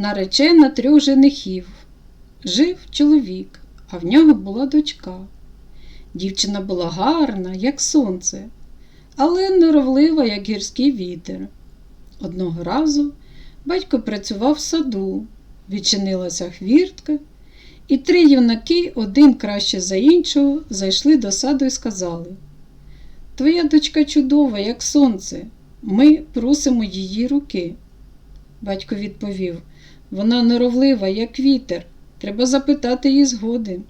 наречена трьох женихів. Жив чоловік, а в нього була дочка. Дівчина була гарна, як сонце, але норовлива, як гірський вітер. Одного разу батько працював в саду, відчинилася хвіртка, і три юнаки, один краще за іншого, зайшли до саду і сказали: Твоя дочка чудова, як сонце, ми просимо її руки. Батько відповів: вона норовлива, як вітер, треба запитати її згоди.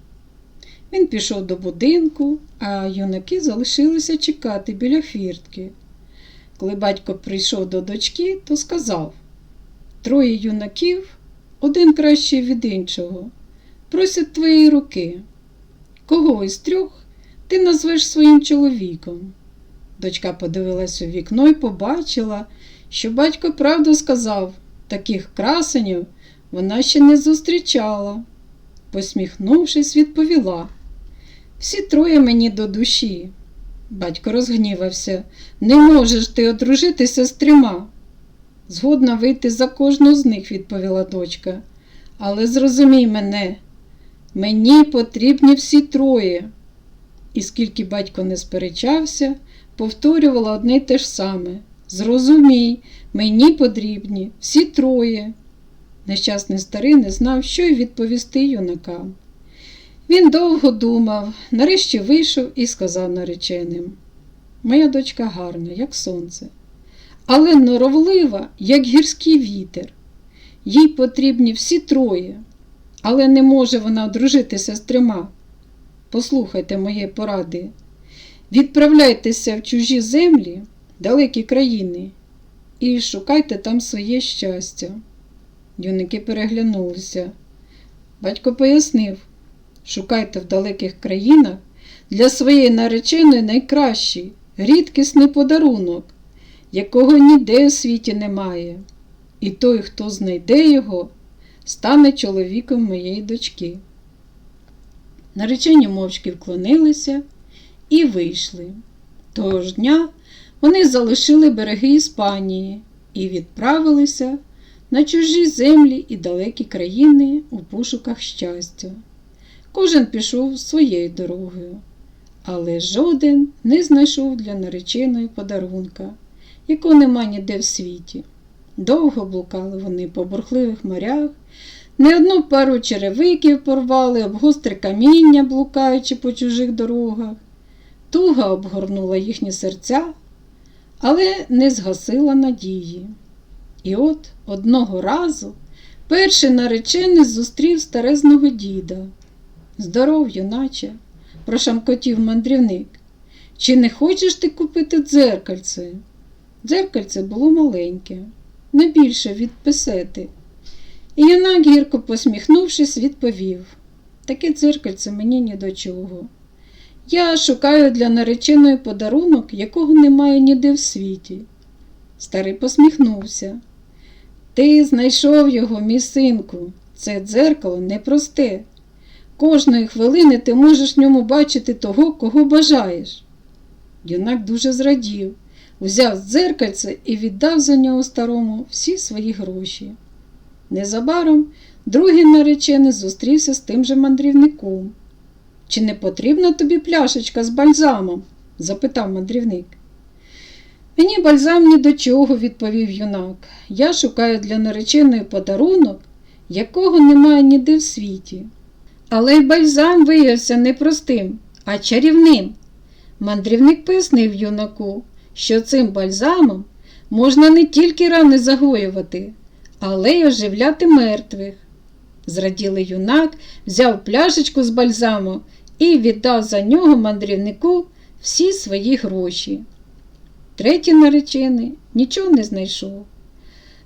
Він пішов до будинку, а юнаки залишилися чекати біля хвіртки. Коли батько прийшов до дочки, то сказав троє юнаків, один кращий від іншого, просять твоєї руки. Кого із трьох ти назвеш своїм чоловіком? Дочка подивилась у вікно і побачила, що батько правду сказав, таких красенів вона ще не зустрічала. Посміхнувшись, відповіла. Всі троє мені до душі. Батько розгнівався. Не можеш ти одружитися з трьома. Згодна вийти за кожну з них, відповіла дочка. Але зрозумій мене, мені потрібні всі троє. І скільки батько не сперечався, повторювала одне й те ж саме. Зрозумій, мені потрібні всі троє. Нещасний старий не знав, що й відповісти юнакам. Він довго думав, нарешті вийшов і сказав нареченим Моя дочка гарна, як сонце, але норовлива, як гірський вітер. Їй потрібні всі троє, але не може вона одружитися з трьома. Послухайте моєї поради. Відправляйтеся в чужі землі, далекі країни, і шукайте там своє щастя. Юники переглянулися. Батько пояснив шукайте в далеких країнах для своєї нареченої найкращий, рідкісний подарунок, якого ніде у світі немає. І той, хто знайде його, стане чоловіком моєї дочки. Наречені мовчки вклонилися і вийшли. Того ж дня вони залишили береги Іспанії і відправилися на чужі землі і далекі країни у пошуках щастя. Кожен пішов своєю дорогою, але жоден не знайшов для нареченої подарунка, якого нема ніде в світі. Довго блукали вони по бурхливих морях, не одну пару черевиків порвали, об гостре каміння, блукаючи по чужих дорогах. Туга обгорнула їхні серця, але не згасила надії. І от одного разу перший наречений зустрів старезного діда. Здоров, юначе, прошамкотів мандрівник. Чи не хочеш ти купити дзеркальце? Дзеркальце було маленьке, не більше від песети. І юнак, гірко посміхнувшись, відповів таке дзеркальце мені ні до чого. Я шукаю для нареченої подарунок, якого немає ніде в світі. Старий посміхнувся. Ти знайшов його, мій синку. Це дзеркало непросте. Кожної хвилини ти можеш в ньому бачити того, кого бажаєш. Юнак дуже зрадів, взяв дзеркальце і віддав за нього старому всі свої гроші. Незабаром другий наречений зустрівся з тим же мандрівником. Чи не потрібна тобі пляшечка з бальзамом? запитав мандрівник. Мені бальзам ні до чого, відповів юнак. Я шукаю для нареченої подарунок, якого немає ніде в світі. Але й бальзам виявився не простим, а чарівним. Мандрівник пояснив юнаку, що цим бальзамом можна не тільки рани загоювати, але й оживляти мертвих. Зраділий юнак взяв пляшечку з бальзаму і віддав за нього мандрівнику всі свої гроші. Третій наречений нічого не знайшов.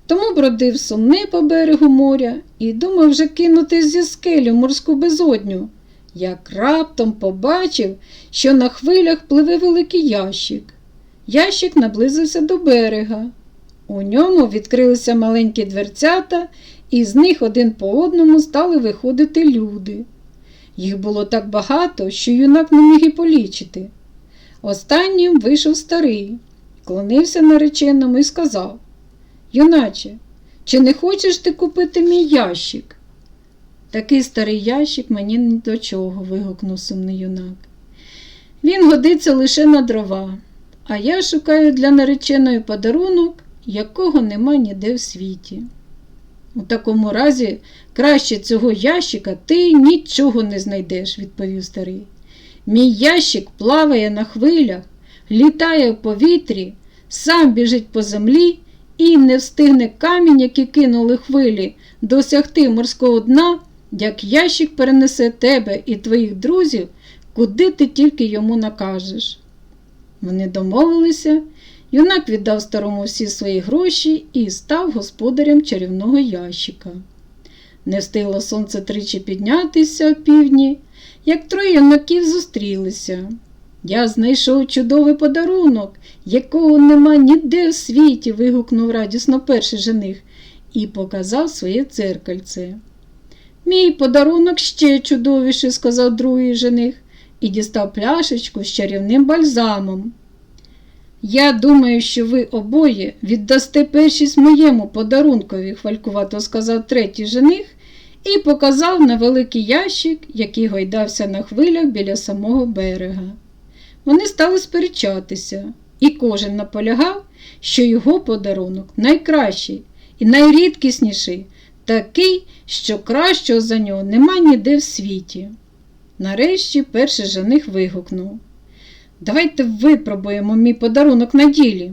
Тому бродив сумний по берегу моря і думав вже кинути зі скелю морську безодню, як раптом побачив, що на хвилях пливе великий ящик. Ящик наблизився до берега. У ньому відкрилися маленькі дверцята, і з них один по одному стали виходити люди. Їх було так багато, що юнак не міг і полічити. Останнім вийшов старий, клонився нареченому і сказав Юначе, чи не хочеш ти купити мій ящик? Такий старий ящик мені ні до чого, вигукнув сумний юнак. Він годиться лише на дрова, а я шукаю для нареченої подарунок, якого нема ніде в світі. У такому разі краще цього ящика ти нічого не знайдеш, відповів старий. Мій ящик плаває на хвилях, літає в повітрі, сам біжить по землі і не встигне камінь, який кинули хвилі, досягти морського дна, як ящик перенесе тебе і твоїх друзів, куди ти тільки йому накажеш. Вони домовилися, юнак віддав старому всі свої гроші і став господарем чарівного ящика. Не встигло сонце тричі піднятися о півдні, як троє юнаків зустрілися. Я знайшов чудовий подарунок, якого нема ніде в світі, вигукнув радісно перший жених і показав своє дзеркальце. Мій подарунок ще чудовіший, сказав другий жених і дістав пляшечку з чарівним бальзамом. Я думаю, що ви обоє віддасте першість моєму подарункові, хвалькувато сказав третій жених і показав на великий ящик, який гойдався на хвилях біля самого берега. Вони стали сперечатися, і кожен наполягав, що його подарунок найкращий і найрідкісніший, такий, що кращого за нього нема ніде в світі. Нарешті перший жених вигукнув Давайте випробуємо мій подарунок на ділі.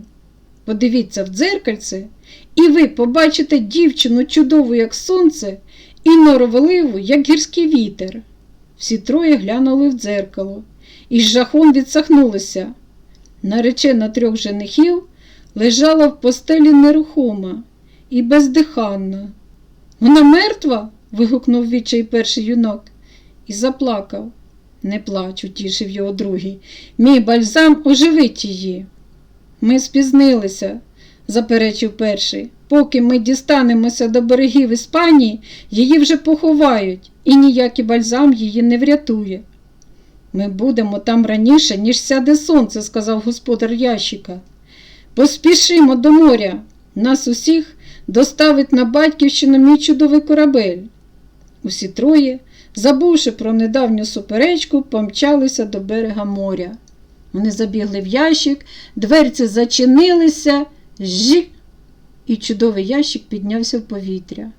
Подивіться в дзеркальце, і ви побачите дівчину чудову, як сонце, і норовеливу, як гірський вітер. Всі троє глянули в дзеркало і з жахом відсахнулися. Наречена трьох женихів лежала в постелі нерухома і бездиханна. Вона мертва? вигукнув відчай перший юнак і заплакав. Не плач, утішив його другий. Мій бальзам оживить її. Ми спізнилися, заперечив перший. Поки ми дістанемося до берегів Іспанії, її вже поховають, і ніякий бальзам її не врятує. Ми будемо там раніше, ніж сяде сонце, сказав господар ящика. Поспішимо до моря. Нас усіх доставить на батьківщину мій чудовий корабель. Усі троє, забувши про недавню суперечку, помчалися до берега моря. Вони забігли в ящик, дверці зачинилися, жі, і чудовий ящик піднявся в повітря.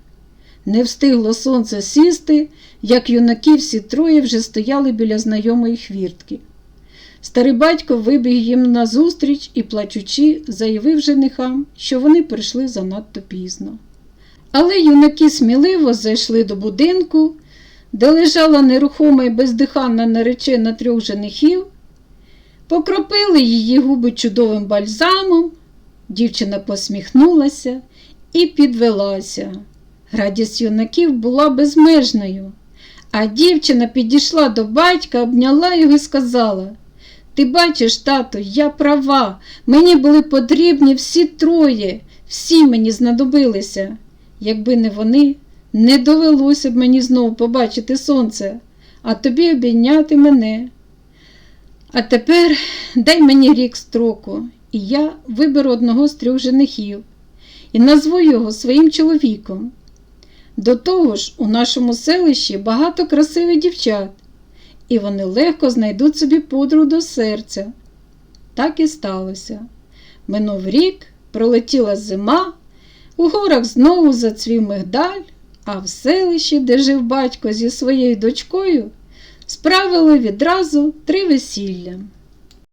Не встигло сонце сісти, як юнаки всі троє вже стояли біля знайомої хвіртки. Старий батько вибіг їм назустріч і, плачучи, заявив женихам, що вони прийшли занадто пізно. Але юнаки сміливо зайшли до будинку, де лежала нерухома і бездиханна наречена трьох женихів, покропили її губи чудовим бальзамом, дівчина посміхнулася і підвелася. Радість юнаків була безмежною, а дівчина підійшла до батька, обняла його і сказала Ти бачиш, тато, я права, мені були потрібні всі троє, всі мені знадобилися. Якби не вони, не довелося б мені знову побачити сонце, а тобі обійняти мене. А тепер дай мені рік строку, і я виберу одного з трьох женихів і назву його своїм чоловіком. До того ж, у нашому селищі багато красивих дівчат, і вони легко знайдуть собі подруг до серця. Так і сталося. Минув рік, пролетіла зима, у горах знову зацвів мигдаль, а в селищі, де жив батько зі своєю дочкою, справили відразу три весілля.